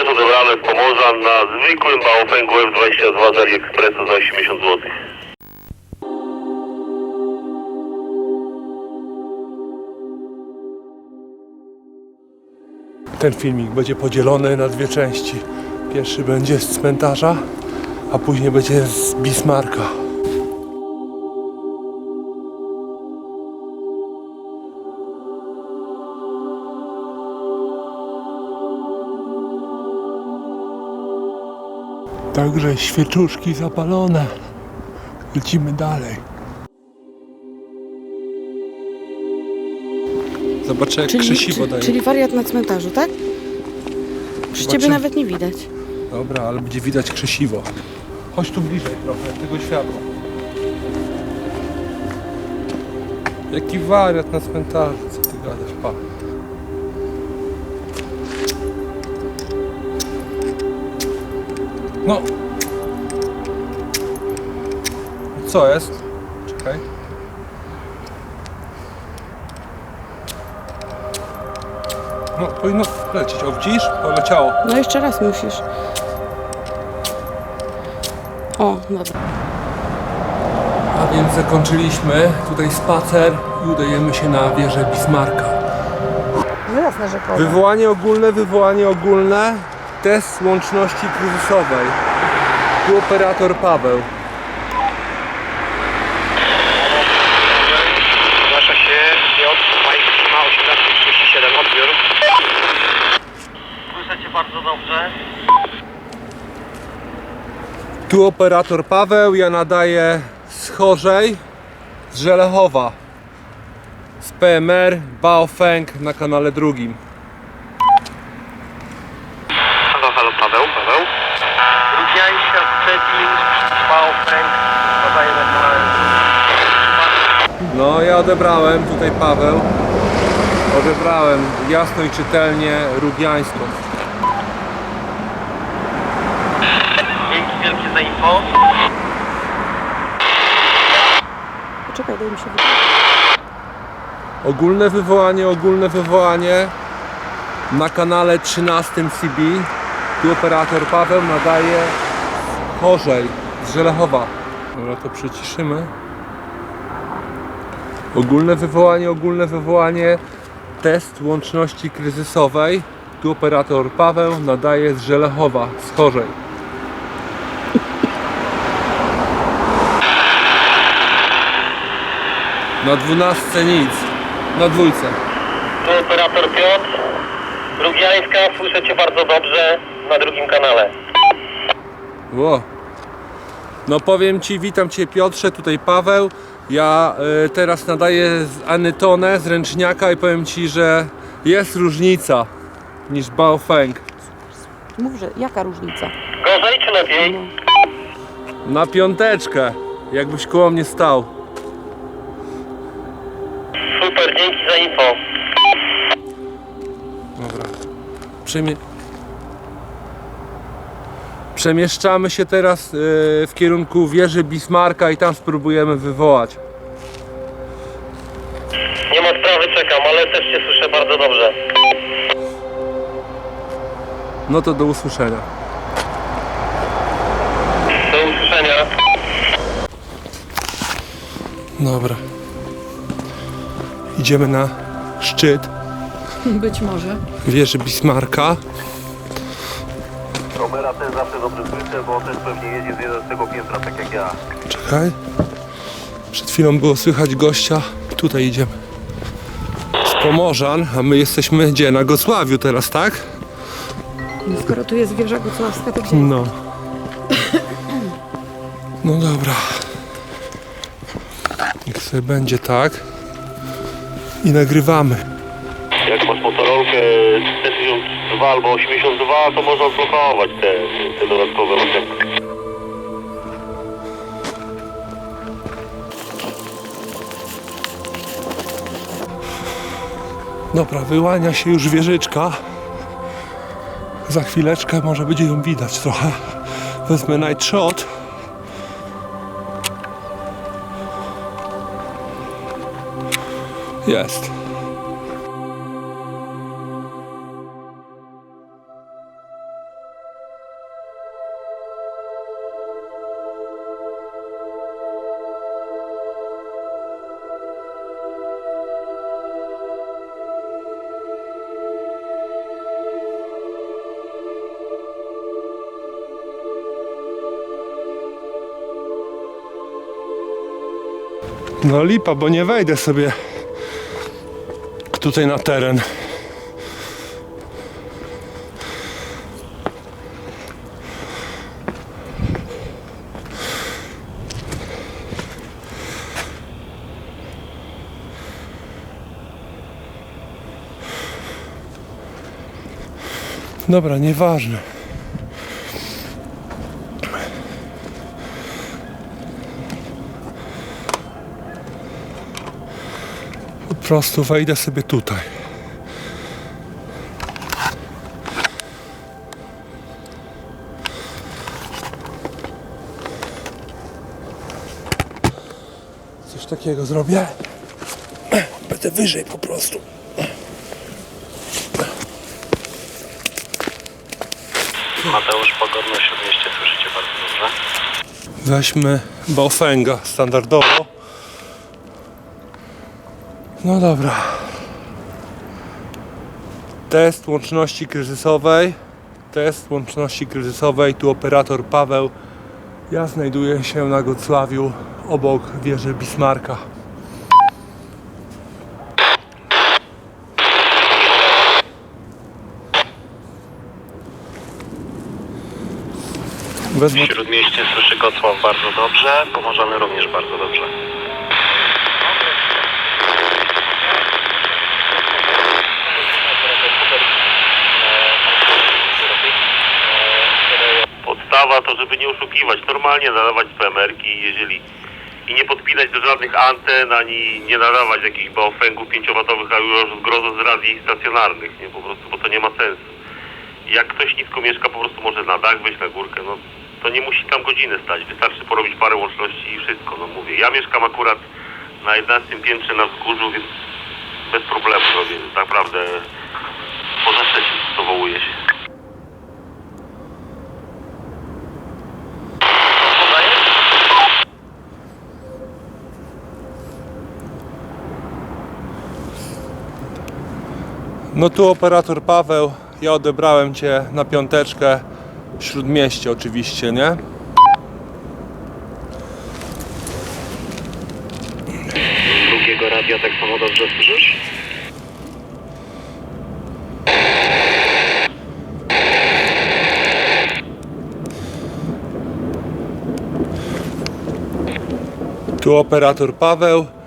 też odebrane z Pomorza na zwykłym Baofengu F22 z AliExpressu za 80 zł. Ten filmik będzie podzielony na dwie części. Pierwszy będzie z cmentarza, a później będzie z Bismarka. Także świeczuszki zapalone. Lecimy dalej. Zobaczę jak krzesiwo daje. czyli wariat na cmentarzu, tak? Przy ciebie nawet nie widać. Dobra, ale będzie widać krzesiwo. Chodź tu bliżej trochę tego światła. Jaki wariat na cmentarzu, co ty gadasz, pa. No. Co jest? Czekaj. No, powinno lecieć. O, widzisz? Poleciało. No jeszcze raz musisz. O, dobra. A więc zakończyliśmy tutaj spacer i udajemy się na wieżę Bismarka. No jasne, że koło. Wywołanie ogólne, wywołanie ogólne. Test łączności kryzysowej. Tu operator Paweł. Zgłasza się Piotr Majski ma 1837 odbiór. Słyszę Cię bardzo dobrze. Tu operator Paweł, ja nadaję z Chorzej, z Żelechowa. Z PMR, Baofeng na kanale drugim. Halo, halo Paweł, Paweł. Rudziańska, Szczecin, Baofeng, podaję na kanale. No ja odebrałem, tutaj Paweł. Odebrałem jasno i czytelnie Rugiańską. Dzięki wielkie za info. Poczekaj, daj mi się wybrać. Ogólne wywołanie, ogólne wywołanie na kanale 13 CB. Tu operator Paweł nadaje Chorzej z Żelechowa. Dobra, to przyciszymy. Ogólne wywołanie, ogólne wywołanie. Test łączności kryzysowej. Tu operator Paweł nadaje z Żelechowa, z Chorzej. Na dwunastce nic. Na dwójce. Tu operator Piotr. Rugiańska, słyszę Cię bardzo dobrze na drugim kanale. Ło. No powiem Ci, witam Cię Piotrze, tutaj Paweł. Ja y, teraz nadaję z Anytonę, z ręczniaka i powiem Ci, że jest różnica niż Baofeng. Mów, że jaka różnica? Gorzej czy lepiej? Na piąteczkę, jakbyś koło mnie stał. Super, dzięki za info. Dobra. Przemie... Przemieszczamy się teraz y, w kierunku wieży Bismarka i tam spróbujemy wywołać. Nie ma sprawy, czekam, ale też Cię słyszę bardzo dobrze. No to do usłyszenia. Do usłyszenia. Dobra. Idziemy na szczyt Być może. wieży Bismarka. Dobrze słyszę, bo też pewnie jedzie z 11 piętra, tak jak ja. Czekaj. Przed chwilą było słychać gościa. Tutaj idziemy. Z Pomorzan, a my jesteśmy gdzie? Na Gosławiu teraz, tak? No, skoro tu jest wieża Gocławska, to gdzie? No. No dobra. Niech sobie będzie tak. I nagrywamy. Jak masz motorolkę T1002 albo 82, to można odblokować te, te dodatkowe okienka. Dobra, wyłania się już wieżyczka. Za chwileczkę może będzie ją widać trochę. Wezmę night shot. Jest. No lipa, bo nie wejdę sobie tutaj na teren. Dobra, nieważne. Prostu wejdę sobie tutaj. Coś takiego zrobię. Będę wyżej po prostu. Mateusz Pogodno, Śródmieście, słyszycie bardzo dobrze. Weźmy Baofenga standardowo. No dobra. Test łączności kryzysowej. Test łączności kryzysowej. Tu operator Paweł. Ja znajduję się na Gocławiu obok wieży Bismarka. Wezmę Śródmieście słyszy Kocław bardzo dobrze, Pomorzany również bardzo dobrze. Podstawa to, żeby nie oszukiwać, normalnie nadawać PMR-ki, jeżeli i nie podpinać do żadnych anten, ani nie nadawać jakichś baofengów 5-watowych, a już zgrozo z racji stacjonarnych, nie, po prostu, bo to nie ma sensu. Jak ktoś nisko mieszka, po prostu może na dach wejść na górkę, no to nie musi tam godziny stać, wystarczy porobić parę łączności i wszystko, no mówię. Ja mieszkam akurat na 11 piętrze na wzgórzu, więc bez problemu robię, naprawdę poza Szczecin dowołuję się. No tu operator Paweł, ja odebrałem Cię na piąteczkę Śródmieście oczywiście, nie? Drugiego radia tak samo dobrze słyszysz? Tu operator Paweł.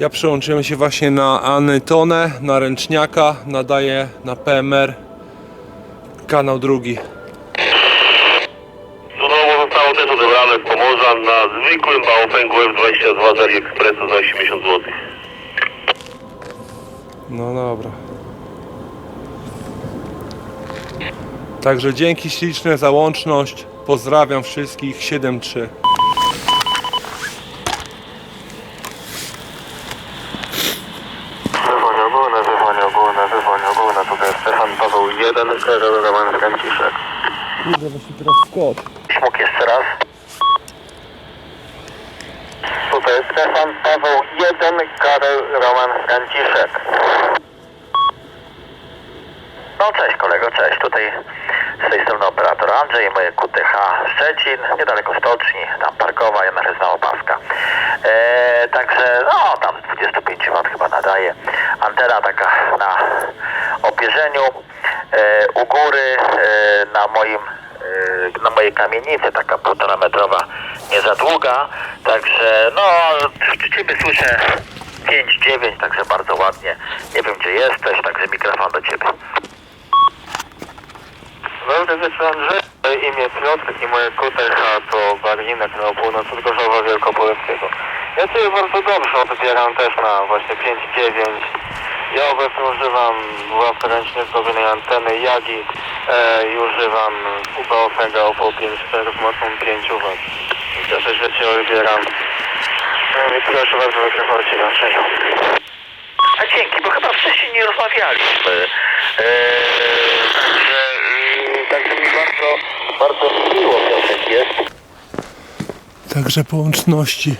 Ja przełączyłem się właśnie na Anytonę, na ręczniaka, nadaję na PMR kanał drugi. Surowo zostało też odebrane z Pomorza na zwykłym Baofengu F22 z AliExpressu za 80 zł. No dobra. Także dzięki śliczne za łączność. Pozdrawiam wszystkich 7-3. Wywoń ogólne, wywoń ogólne, wywoń ogólne. Tutaj Stefan Paweł 1, Karol Roman Franciszek. Kurde, właśnie teraz skocz. Śmuk jeszcze raz. Tutaj Stefan Paweł 1, Karol Roman Franciszek. No cześć kolego, cześć. Tutaj z tej strony operator Andrzej, moje QTH Szczecin, niedaleko stoczni, tam parkowa, jest na opaska. E, także no tam 25 W chyba nadaje. Antena taka na opierzeniu, e, u góry e, na moim e, na mojej kamienicy, taka półtora metrowa, nie za długa, także no, ciebie słyszę 5-9, także bardzo ładnie. Nie wiem gdzie jesteś, także mikrofon do ciebie. Dobry wieczór Andrzej. Imię Piotrek i moje QTH to Barlinek na północ od Gorzowa Wielkopolskiego. Ja sobie bardzo dobrze odbieram też na właśnie 5.9. Ja obecnie używam łapy ręcznie zrobionej anteny Yagi e, i używam UBOFEGA OPO 5.4 z mocą 5 W. Cieszę się, że Cię odbieram. E, i proszę bardzo, mikrofon Ci raczej. A dzięki, bo chyba wcześniej nie rozmawialiśmy. Eee, także, yy, także mi bardzo, bardzo miło Piotrek jest. Także po łączności